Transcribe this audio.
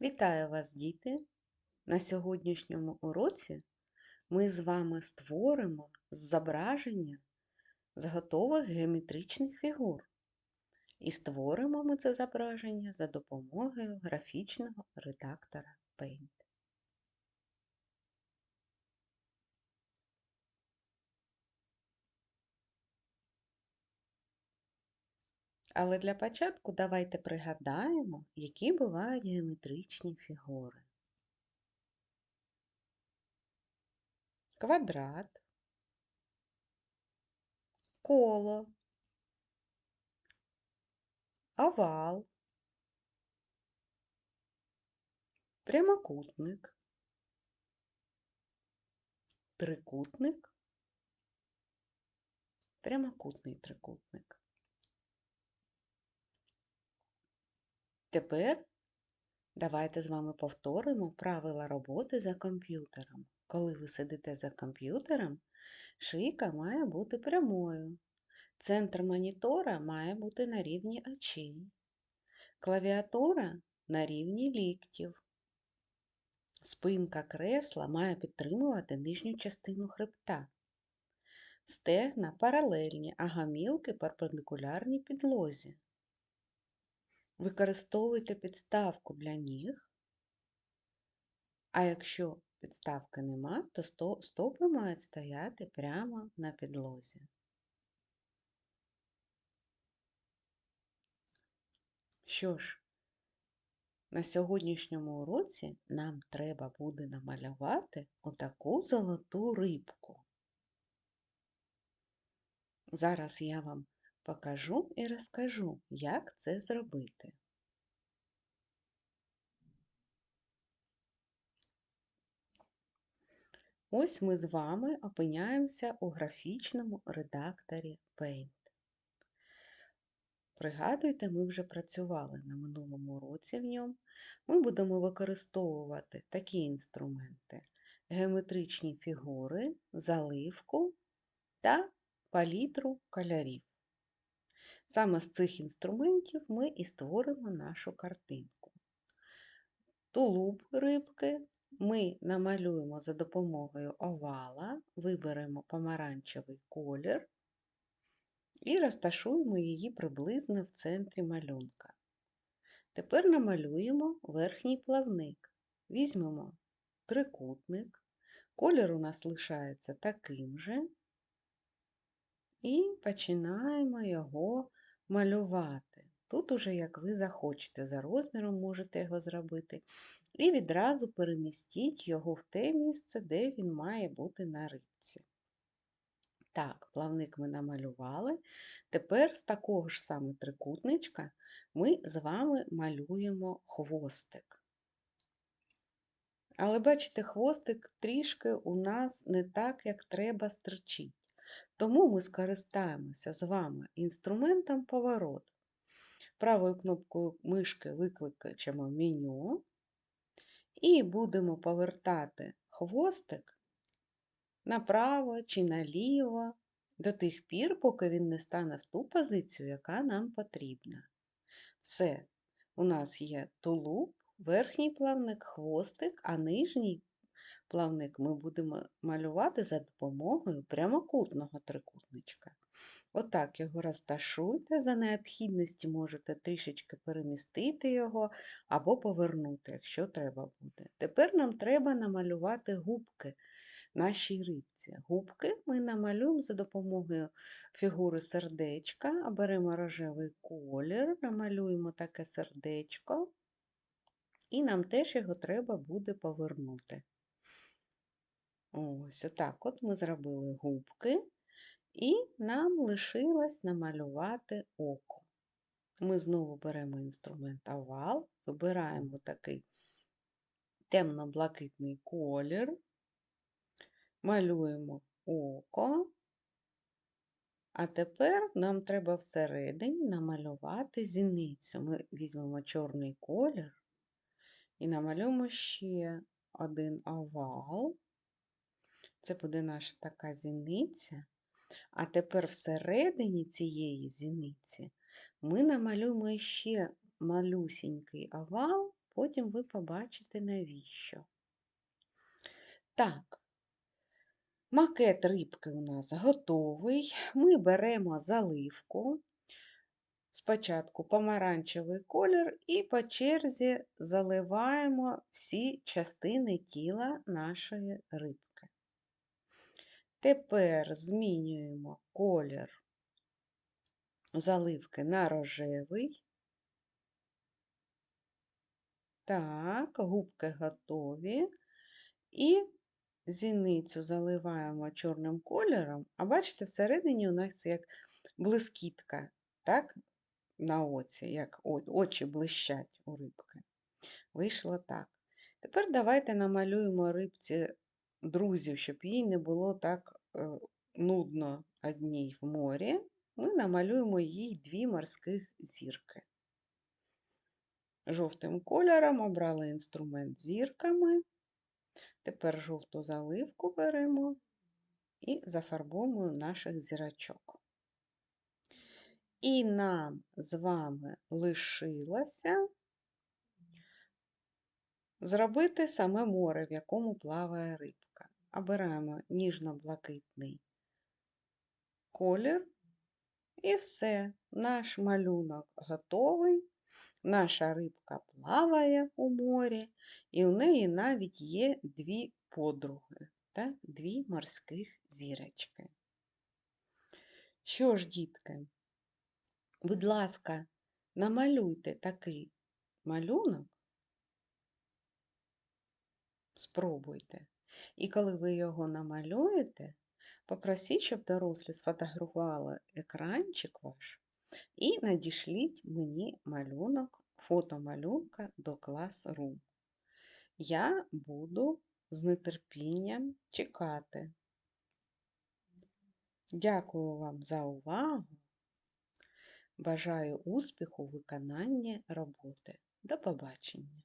Вітаю вас, діти! На сьогоднішньому уроці ми з вами створимо зображення з готових геометричних фігур. І створимо ми це зображення за допомогою графічного редактора Paint. Але для початку давайте пригадаємо, які бувають геометричні фігури. Квадрат, коло, овал, прямокутник, трикутник, прямокутний трикутник. Тепер давайте з вами повторимо правила роботи за комп'ютером. Коли ви сидите за комп'ютером, шийка має бути прямою. Центр монітора має бути на рівні очей. Клавіатура на рівні ліктів. Спинка кресла має підтримувати нижню частину хребта. Стегна паралельні, а гамілки перпендикулярні підлозі. Використовуйте підставку для ніг, а якщо підставки нема, то стопи мають стояти прямо на підлозі. Що ж, на сьогоднішньому уроці нам треба буде намалювати отаку золоту рибку. Зараз я вам покажу і розкажу, як це зробити. Ось ми з вами опиняємося у графічному редакторі Paint. Пригадуйте, ми вже працювали на минулому році в ньому. Ми будемо використовувати такі інструменти: геометричні фігури, заливку та палітру кольорів. Саме з цих інструментів ми і створимо нашу картинку. Тулуб рибки ми намалюємо за допомогою овала, виберемо помаранчевий колір і розташуємо її приблизно в центрі малюнка. Тепер намалюємо верхній плавник. Візьмемо трикутник, колір у нас лишається таким же, і починаємо його малювати. Тут уже, як ви захочете, за розміром можете його зробити. І відразу перемістіть його в те місце, де він має бути на рибці. Так, плавник ми намалювали. Тепер з такого ж саме трикутничка ми з вами малюємо хвостик. Але бачите, хвостик трішки у нас не так, як треба стерчить. Тому ми скористаємося з вами інструментом поворот. Правою кнопкою мишки викликаємо меню і будемо повертати хвостик направо чи наліво до тих пір, поки він не стане в ту позицію, яка нам потрібна. Все, у нас є тулуб, верхній плавник, хвостик, а нижній плавник ми будемо малювати за допомогою прямокутного трикутничка. Отак його розташуйте, за необхідності можете трішечки перемістити його або повернути, якщо треба буде. Тепер нам треба намалювати губки нашій рибці. Губки ми намалюємо за допомогою фігури сердечка, беремо рожевий колір, намалюємо таке сердечко, і нам теж його треба буде повернути. Ось отак от ми зробили губки, і нам лишилось намалювати око. Ми знову беремо інструмент овал, вибираємо такий темно-блакитний колір, малюємо око, а тепер нам треба всередині намалювати зіницю. Ми візьмемо чорний колір і намалюємо ще один овал. Це буде наша така зіниця. А тепер всередині цієї зіниці ми намалюємо ще малюсінький овал потім ви побачите навіщо. Так, макет рибки у нас готовий. Ми беремо заливку. Спочатку помаранчевий колір і по черзі заливаємо всі частини тіла нашої рибки. Тепер змінюємо колір заливки на рожевий. Так, губки готові. І зіницю заливаємо чорним кольором, а бачите, всередині у нас як блискітка, так, на оці, як очі блищать у рибки. Вийшло так. Тепер давайте намалюємо рибці друзів, щоб їй не було так е, нудно одній в морі. Ми намалюємо їй дві морських зірки. Жовтим кольором обрали інструмент зірками. Тепер жовту заливку беремо і зафарбовуємо наших зірочок. І нам з вами лишилося зробити саме море, в якому плаває рибка. Обираємо ніжно-блакитний колір, і все, наш малюнок готовий. Наша рибка плаває у морі, і у неї навіть є дві подруги, так? дві морських зірочки. Що ж, дітки, будь ласка, намалюйте такий малюнок, спробуйте. І коли ви його намалюєте, попросіть, щоб дорослі сфотографували екранчик ваш і надішліть мені малюнок, фото малюнка до Classroom. Я буду з нетерпінням чекати. Дякую вам за увагу. Бажаю успіху у виконанні роботи. До побачення!